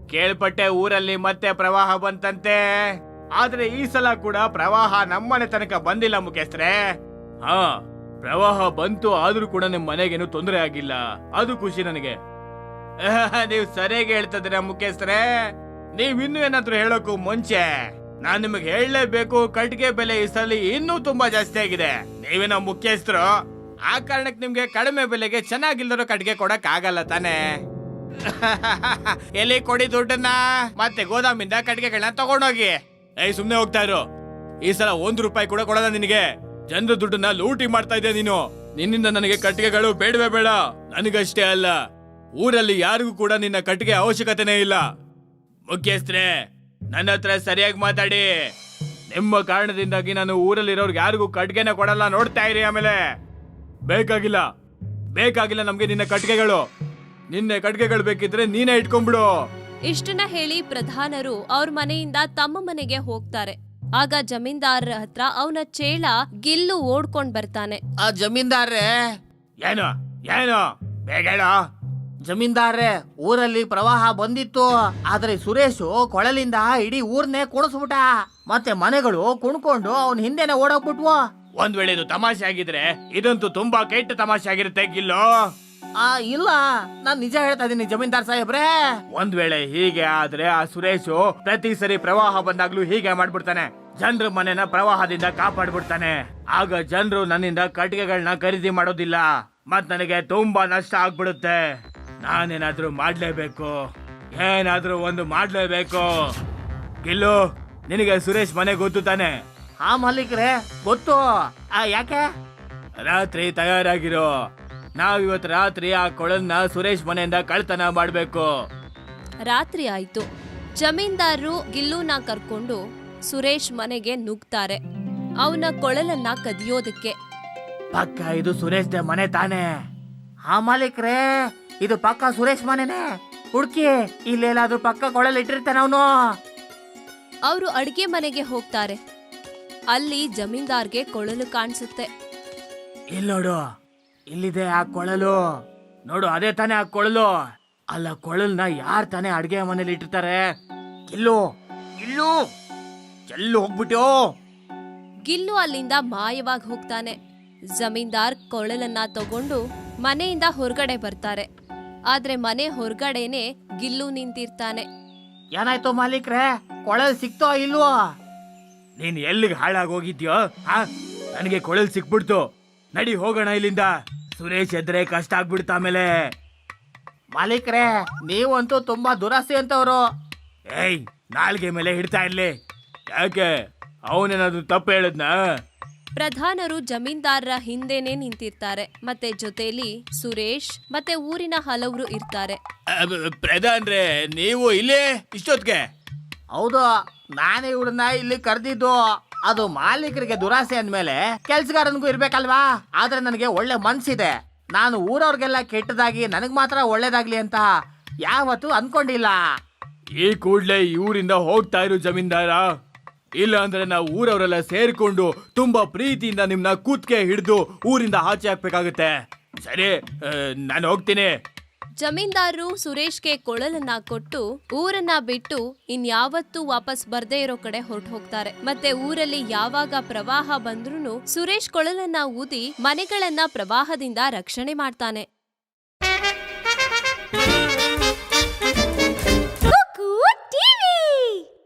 ಕೇಳ್ಪಟ್ಟೆ ಊರಲ್ಲಿ ಮತ್ತೆ ಪ್ರವಾಹ ಬಂತಂತೆ. ಆದ್ರೆ ಈ ಸಲ ಕೂಡ ಪ್ರವಾಹ ನಮ್ಮನೆ ತನಕ ಬಂದಿಲ್ಲ ಮುಖ್ಯಸ್ಥರೇ ಹಾ, ಪ್ರವಾಹ ಬಂತು ಆದ್ರೂ ಕೂಡ ನಿಮ್ ಮನೆಗೇನು ತೊಂದರೆ ಆಗಿಲ್ಲ. ಅದು ಖುಷಿ ನನಗೆ. ನೀವು ಸರಿಯಾಗಿ ಹೇಳ್ತಿದ್ರೆ ಮುಖ್ಯಸ್ಥರೇ ನೀವ್ ಇನ್ನು ಏನಾದ್ರು ಹೇಳೋಕು ಮುಂಚೆ. ನಾನ್ ನಿಮಗೆ ಹೇಳಲೇಬೇಕು, ಕಟ್ಟಿಗೆ ಬೆಲೆ ಈ ಸಲ ಇನ್ನೂ ತುಂಬಾ ಜಾಸ್ತಿ ಆಗಿದೆ. ನೀವೇ ಮುಖ್ಯಸ್ಥರು ಆ ಕಾರಣಕ್ಕೆ ನಿಮ್ಗೆ ಕಡಿಮೆ ಬೆಲೆಗೆ ಚೆನ್ನಾಗಿಲ್ದಿರೋ ಕಟ್ಟಿಗೆ ಕೊಡಕ್ ಆಗಲ್ಲ ತಾನೇ. ಎಲ್ಲಿ ಕೊಡಿ ದುಡ್ಡನ್ನ? ಮತ್ತೆ ಗೋದಾಮಿಂದ ಕಟ್ಟಿಗೆಗಳನ್ನ ತಗೊಂಡೋಗಿ. ಏಯ್, ಸುಮ್ನೆ ಹೋಗ್ತಾ ಇರು. ಈ ಸಲ ಒಂದ್ ರೂಪಾಯಿ ಕೂಡ ಕೊಡಲ್ಲ ನಿನಗೆ. ಜನರ ದುಡ್ಡನ್ನ ಲೂಟಿ ಮಾಡ್ತಾ ಇದ್ದೆ ನೀನು? ನಿನ್ನಿಂದ ನನಗೆ ಕಟ್ಟಿಗೆಗಳು ಬೇಡವೇ ಬೇಡ. ನನಗಷ್ಟೇ ಅಲ್ಲ. ಊರಲ್ಲಿ ಯಾರಿಗೂ ಕೂಡ ನಿನ್ನ ಕಟ್ಟಿಗೆ ಅವಶ್ಯಕತೆನೇ ಇಲ್ಲ. ಮುಖ್ಯಸ್ಥರೇ, ನನ್ನ ಹತ್ರ ಸರಿಯಾಗಿ ಮಾತಾಡಿ. ನಿಮ್ಮ ಕಾರಣದಿಂದಾಗಿ ನಾನು ಊರಲ್ಲಿರೋರ್ಗೆ ಯಾರಿಗೂ ಕಟ್ಟಿಗೆನ ಕೊಡಲ್ಲ ನೋಡ್ತಾ ಇರಿ ಆಮೇಲೆ. ಬೇಕಾಗಿಲ್ಲ. ಬೇಕಾಗಿಲ್ಲ ನಮ್ಗೆ ನಿನ್ನ ಕಟ್ಗೆಗಳು ನಿನ್ನೆ ಕಟ್ಗೆಗಳು ಬೇಕಿದ್ರೆ ನೀನೇ ಇಟ್ಕೊಂಡ್ಬಿಡು. ಇಷ್ಟನ್ನ ಹೇಳಿ ಪ್ರಧಾನರು ಅವ್ರ ಮನೆಯಿಂದ ತಮ್ಮ ಮನೆಗೆ ಹೋಗ್ತಾರೆ. ಆಗ ಜಮೀನ್ದಾರರ ಹತ್ರ ಅವನ ಚೇಳ ಗಿಲ್ಲು ಓಡ್ಕೊಂಡ್ ಬರ್ತಾನೆ. ಆ ಜಮೀನ್ದಾರ್ರೆ. ಏನು? ಏನು? ಬೇಗ ಹೇಳು. ಜಮೀನ್ದಾರ್ರೆ ಊರಲ್ಲಿ ಪ್ರವಾಹ ಬಂದಿತ್ತು. ಆದ್ರೆ ಸುರೇಶು ಕೊಳಲಿಂದ ಇಡೀ ಊರ್ನೇ ಕುಣಸ್ಬಿಟ ಮತ್ತೆ ಮನೆಗಳು ಕುಣ್ಕೊಂಡು ಅವನ್ ಹಿಂದೆನೆ ಓಡೋಗ್ಬಿಟ್ವು. ಒಂದ್ ವೇಳೆ ಇದು ತಮಾಷೆ ಆಗಿದ್ರೆ ಇದಂತೂ ತುಂಬಾ ಕೆಟ್ಟ ತಮಾಷೆ ಆಗಿರುತ್ತೆ ಗಿಲ್ಲೋ. ಆ ಇಲ್ಲ. ನಾನ್ ನಿಜ ಹೇಳ್ತಾ ಇದೀನಿ ಜಮೀನ್ದಾರ್ ಸಾಹೇಬ್ರೆ. ಒಂದ್ ವೇಳೆ ಹೀಗೆ ಆದ್ರೆ ಆ ಸುರೇಶು ಪ್ರತಿ ಸರಿ ಪ್ರವಾಹ ಬಂದಾಗ್ಲೂ ಹೀಗೆ ಮಾಡ್ಬಿಡ್ತಾನೆ. ಜನರ ಮನೆನ ಪ್ರವಾಹದಿಂದ ಕಾಪಾಡ್ಬಿಡ್ತಾನೆ. ಆಗ ಜನರು ನನ್ನಿಂದ ಕಟ್ಟಿಗೆಗಳನ್ನ ಖರೀದಿ ಮಾಡೋದಿಲ್ಲ. ಮತ್ ನನಗೆ ತುಂಬಾ ನಷ್ಟ ಆಗ್ಬಿಡುತ್ತೆ. ನಾನೇನಾದ್ರೂ ಮಾಡ್ಲೇಬೇಕು. ಏನಾದ್ರೂ ಒಂದು ಮಾಡ್ಲೇಬೇಕು. ಗಿಲ್ಲು ನಿನಗೆ ಸುರೇಶ್ ಮನೆ ಗೊತ್ತು ತಾನೆ? ಹಾ ಮಾಲೀಕ್ರೆ ಗೊತ್ತು. ಆ ಯಾಕೆ? ರಾತ್ರಿ ತಯಾರಾಗಿರೋ ನಾವಿವತ್ ರಾತ್ರಿ ಆ ಕೊಳಲ್ನ ಸುರೇಶ್ ಮನೆಯಿಂದ ಕಳ್ತನ ಮಾಡ್ಬೇಕು. ರಾತ್ರಿ ಆಯ್ತು. ಜಮೀನ್ದಾರರು ಗಿಲ್ಲುನ ಕರ್ಕೊಂಡು ಸುರೇಶ್ ಮನೆಗೆ ನುಗ್ತಾರೆ. ಅವನ ಕೊಳಲನ್ನ ಕದಿಯೋದಕ್ಕೆ. ಪಕ್ಕ ಇದು ಸುರೇಶ್ ದೆ ಮನೆ ತಾನೆ. ಆ ಮಾಲೀಕ್ರೇ ಇದು ಪಕ್ಕ ಸುರೇಶ್ ಮನೆನೇ. ಹುಡ್ಕಿ ಇಲ್ಲೆಲ್ಲಾದ್ರೂ ಪಕ್ಕ ಕೊಳಲ್ ಇಟ್ಟಿರ್ತಾನ ಅವನು. ಅವರು ಅಡಿಗೆ ಮನೆಗೆ ಹೋಗ್ತಾರೆ. ಅಲ್ಲಿ ಜಮೀನ್ದಾರ್ಗೆ ಕೊಳಲು ಕಾಣಿಸುತ್ತೆ. ಇಲ್ಲಿ ನೋಡು ಇಲ್ಲಿದೆ ಆ ಕೊಳಲು. ನೋಡು ಅದೇ ತಾನೇ ಆ ಕೊಳಲು. ಅಲ್ಲ ಕೊಳಲ್ನ ಯಾರ್ ತಾನೇ ಅಡ್ಗೆ ಮನೇಲಿ ಇಟ್ಟಿರ್ತಾರೆ? ಗಿಲ್ಲು ಇಲ್ಲು ಎಲ್ಲೂ ಹೋಗ್ಬಿಟ್ಟು ಗಿಲ್ಲು ಅಲ್ಲಿಂದ ಮಾಯವಾಗಿ ಹೋಗ್ತಾನೆ. ಜಮೀನ್ದಾರ್ ಕೊಳಲನ್ನ ತಗೊಂಡು ಮನೆಯಿಂದ ಹೊರಗಡೆ ಬರ್ತಾರೆ. ಆದ್ರೆ ಮನೆ ಹೊರಗಡೆನೆ ಗಿಲ್ಲು ನಿಂತಿರ್ತಾನೆ. ಏನಾಯ್ತೋ ಮಾಲೀಕ್ರೆ? ಕೊಳಲ್ ಸಿಕ್ತೋ ಇಲ್ವೋ? ನೀನ್ ಎಲ್ಲಿಗೆ ಹಾಳಾಗಿ ಹೋಗಿದ್ಯೋ ಹಾ? ನನಗೆ ಕೊಳಲ್ ಸಿಕ್ಬಿಡ್ತು. ನಡಿ ಹೋಗೋಣ ಇಲ್ಲಿಂದ. ಸುರೇಶ್ ಎದ್ರೆ ಕಷ್ಟ ಆಗ್ಬಿಡ್ತ ಆಮೇಲೆ. ಮಾಲೀಕ್ರೆ ನೀವಂತೂ ತುಂಬಾ ದುರಾಸೆ ಅಂತವ್ರು. ಏಯ್ ನಾಲ್ಗೆ ಮೇಲೆ ಹಿಡ್ತಾ ಇರ್ಲಿ. ಯಾಕೆ? ಅವನೇನಾದ್ರು ತಪ್ಪು ಹೇಳದ್ನ? ಪ್ರಧಾನರು ಜಮೀನ್ದಾರರ ಹಿಂದೆನೆ ನಿಂತಿರ್ತಾರೆ. ಮತ್ತೆ ಜೊತೆಲಿ ಸುರೇಶ್ ಮತ್ತೆ ಊರಿನ ಹಲವರು ಇರ್ತಾರೆ. ಪ್ರಧಾನ್ರೆ ನೀವು ಇಲ್ಲೇ ಇಷ್ಟೊತ್ತಿಗೆ ಹೌದು ನಾನೇ ಇವ್ರನ್ನ ಇಲ್ಲಿ ಕರೆದಿದ್ದು. ಅದು ಮಾಲೀಕರಿಗೆ ದುರಾಸೆ ಅಂದ್ಮೇಲೆ ಕೆಲ್ಸಗಾರನಿಗೂ ಇರ್ಬೇಕಲ್ವಾ? ಆದ್ರೆ ನನಗೆ ಒಳ್ಳೆ ಮನ್ಸಿದೆ. ನಾನು ಊರವ್ರಿಗೆಲ್ಲ ಕೆಟ್ಟದಾಗಿ ನನಗ್ ಮಾತ್ರ ಒಳ್ಳೇದಾಗ್ಲಿ ಅಂತ ಯಾವತ್ತೂ ಅನ್ಕೊಂಡಿಲ್ಲ. ಈ ಕೂಡ್ಲೆ ಈ ಊರಿಂದ ಹೋಗ್ತಾ ಇರು ಜಮೀನ್ದಾರ. ಇಲ್ಲ ಅಂದ್ರೆ ನಾವು ಊರವರೆಲ್ಲ ಸೇರ್ಕೊಂಡು ತುಂಬಾ ಪ್ರೀತಿಯಿಂದ ನಿಮ್ನ ಕೂತ್ಕೆ ಹಿಡಿದು ಊರಿಂದ ಆಚೆ ಹಾಕ್ಬೇಕಾಗುತ್ತೆ ಸರಿ ನಾನು ಹೋಗ್ತೀನಿ. ಜಮೀನ್ದಾರರು ಸುರೇಶ್ಗೆ ಕೊಳಲನ್ನ ಕೊಟ್ಟು ಊರನ್ನ ಬಿಟ್ಟು ಇನ್ಯಾವತ್ತೂ ವಾಪಸ್ ಬರ್ದೇ ಇರೋ ಕಡೆ ಹೊರಟು ಹೋಗ್ತಾರೆ ಮತ್ತೆ ಊರಲ್ಲಿ ಯಾವಾಗ ಪ್ರವಾಹ ಬಂದ್ರೂ ಸುರೇಶ್ ಕೊಳಲನ್ನ ಊದಿ ಮನೆಗಳನ್ನ ಪ್ರವಾಹದಿಂದ ರಕ್ಷಣೆ ಮಾಡ್ತಾನೆ.